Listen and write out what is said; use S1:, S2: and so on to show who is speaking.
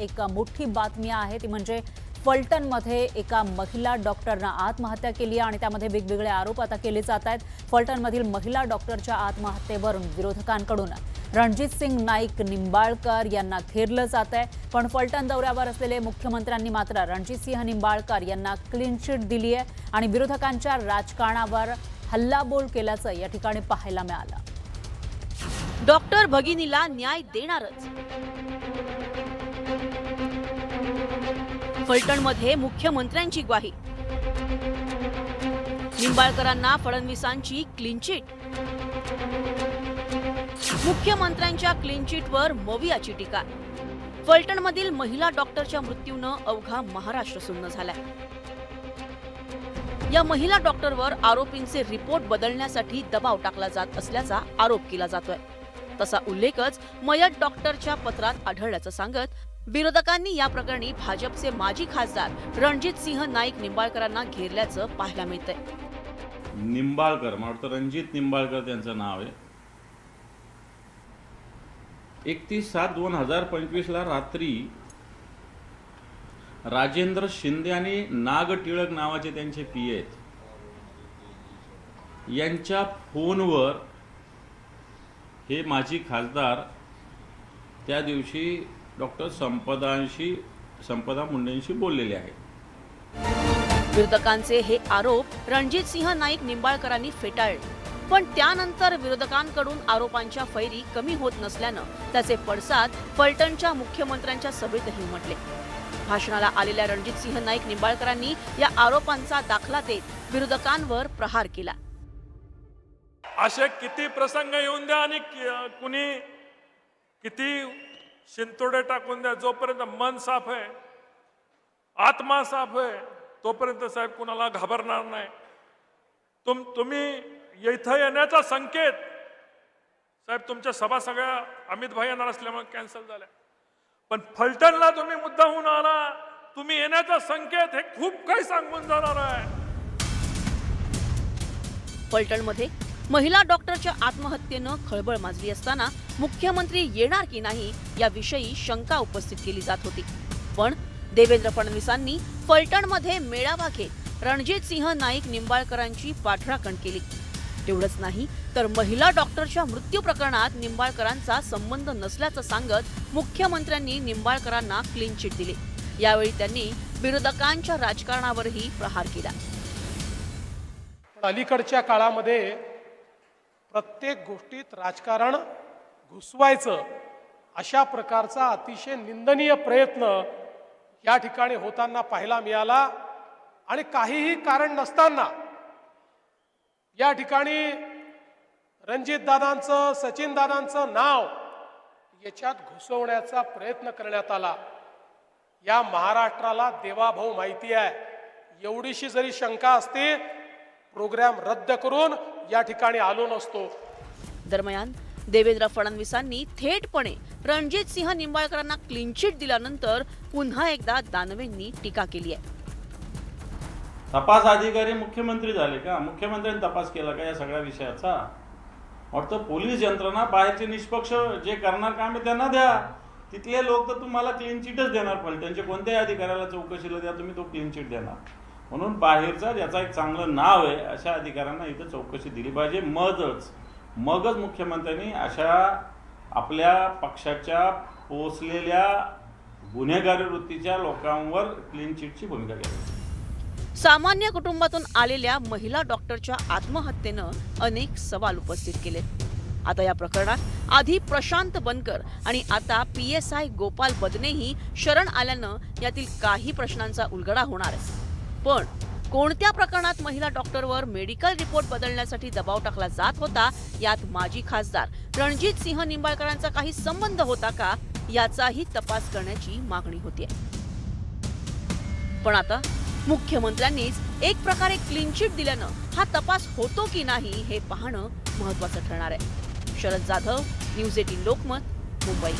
S1: एक मोठी बातमी आहे. ती म्हणजे फलटणमध्ये एका महिला डॉक्टरनं आत्महत्या केली आहे आणि त्यामध्ये वेगवेगळे आरोप आता केले जात आहेत. फलटणमधील महिला डॉक्टरच्या आत्महत्येवरून विरोधकांकडून रणजित सिंग नाईक निंबाळकर यांना घेरलं जात आहे. पण फलटण दौऱ्यावर असलेले मुख्यमंत्र्यांनी मात्र रणजित सिंह निंबाळकर यांना क्लीन चिट दिली आहे आणि विरोधकांच्या राजकारणावर हल्लाबोल केल्याचं या ठिकाणी पाहायला मिळालं.
S2: डॉक्टर भगिनीला न्याय देणारच. फलटणमध्ये मुख्यमंत्र्यांची ग्वाही. निंबाळकरांना फडणवीसांची क्लीनचिट मुख्यमंत्र्यांच्या क्लीनचिटवर मवियाची टीका. फलटणमधील महिला डॉक्टरच्या मृत्यूनं अवघा महाराष्ट्र सुन्न झालाय. या महिला डॉक्टरवर आरोपींचे रिपोर्ट बदलण्यासाठी दबाव टाकला जात असल्याचा आरोप केला जातोय. तसा उल्लेखच मयत डॉक्टरच्या पत्रात आढळल्याचं सांगत विरोधकांनी या प्रकरणी भाजपचे माजी खासदार रणजित सिंह नाईक निंबाळकरांना घेरल्याचं पाहायला मिळतंय.
S3: निंबाळकर मला वाटतं रणजित निंबाळकर त्यांचं नाव आहे. एकतीस सात दोन हजार पंचवीसला रात्री राजेंद्र शिंदे आणि नाग टिळक नावाचे त्यांचे पी आहेत. यांच्या फोनवर हे माजी खासदार त्या दिवशी डॉक्टर संपदांशी संपदा मुंडेंशी बोललेले आहेत.
S2: विरोधकांचे हे आरोप रणजित सिंह नाईक निंबाळकरांनी फेटाळले. पण त्यानंतर विरोधकांकडून आरोपांच्या फैरी कमी होत नसल्यानं त्याचे पडसाद फलटणच्या मुख्यमंत्र्यांच्या सभेतही उमटले. भाषणाला आलेल्या रणजित सिंह नाईक निंबाळकरांनी या आरोपांचा दाखला देत विरोधकांवर प्रहार केला.
S4: असे किती प्रसंग येऊन द्या आणि कुणी किती शिंतोडे टाकून द्या जोपर्यंत मन साफ आहे आत्मा साफ आहे तोपर्यंत साहेब कुणाला घाबरणार नाही. तुम तुम्ही इथं येण्याचा संकेत साहेब तुमच्या सभा सगळ्या अमित भाई येणार असल्यामुळे कॅन्सल झाल्या. पण फलटणला तुम्ही मुद्दा होऊन आला तुम्ही येण्याचा संकेत हे खूप काही सांगून जाणार आहे.
S2: फलटणमध्ये महिला डॉक्टरच्या आत्महत्येनं खळबळ माजली असताना मुख्यमंत्री येणार की नाही याविषयी शंका उपस्थित केली जात होती. पण देवेंद्र फडणवीसांनी फलटणमध्ये मेळावा घेत रणजित सिंह नाईक निंबाळकरांची पाठराखण केली. तेवढंच नाही तर महिला डॉक्टरच्या मृत्यू प्रकरणात निंबाळकरांचा संबंध नसल्याचं सांगत मुख्यमंत्र्यांनी निंबाळकरांना क्लीन चिट दिली. यावेळी त्यांनी विरोधकांच्या राजकारणावरही प्रहार केला.
S5: अलीकडच्या काळामध्ये प्रत्येक गोष्टीत राजकारण घुसवायचं अशा प्रकारचा अतिशय निंदनीय प्रयत्न या ठिकाणी होताना पाहायला मिळाला. आणि काहीही कारण नसताना या ठिकाणी रणजितदादांचं सचिनदादांचं नाव याच्यात घुसवण्याचा प्रयत्न करण्यात आला. या महाराष्ट्राला देवाभाऊ माहिती आहे. एवढीशी जरी शंका असते प्रोग्राम रद्द करून या ठिकाणी आलो नसतो.
S2: दरम्यान देवेंद्र फडणवीसांनी थेटपणे रणजित सिंह निंबाळकरांना क्लीन चिट दिल्यानंतर पुन्हा एकदा दानवेंनी टीका केली आहे.
S3: तपास अधिकारी मुख्यमंत्री झाले का? मुख्यमंत्र्यांनी तपास केला का या सगळ्या विषयाचा? वाटतं पोलीस यंत्रणा बाहेरचे निष्पक्ष जे करणार काम आहे त्यांना द्या. तिथले लोक तर तुम्हाला क्लीन चिटच देणार फलटणचे कोणत्याही अधिकाऱ्याला चौकशीला द्या तुम्ही तो क्लीन चिट देणार. म्हणून बाहेरचा ज्याचा एक चांगलं नाव आहे अशा अधिकाऱ्यांना इथं चौकशी दिली पाहिजे. मगच मगच मुख्यमंत्र्यांनी अशा आपल्या पक्षाच्या पोचलेल्या गुन्हेगारी वृत्तीच्या लोकांवर क्लीन चिटची भूमिका घ्यावी
S2: सामान्य कुटुंबातून आलेल्या महिला डॉक्टरच्या आत्महत्येनं अनेक सवाल उपस्थित केले. आता या प्रकरणात आधी प्रशांत बनकर आणि आता पी एस आय गोपाल बदनेही शरण आल्यानं यातील काही प्रश्नांचा उलगडा होणार आहे. पण कोणत्या प्रकरणात महिला डॉक्टरवर मेडिकल रिपोर्ट बदलण्यासाठी दबाव टाकला जात होता यात माजी खासदार रणजित सिंह निंबाळकरांचा काही संबंध होता का याचाही तपास करण्याची मागणी होती पण आता मुख्यमंत्र्यांनीच एक प्रकारे क्लीन चिट दिल्यानं हा तपास होतो की नाही हे पाहणं महत्वाचं ठरणार आहे. Sharad Jadhav news eighteen Lokmat Mumbai.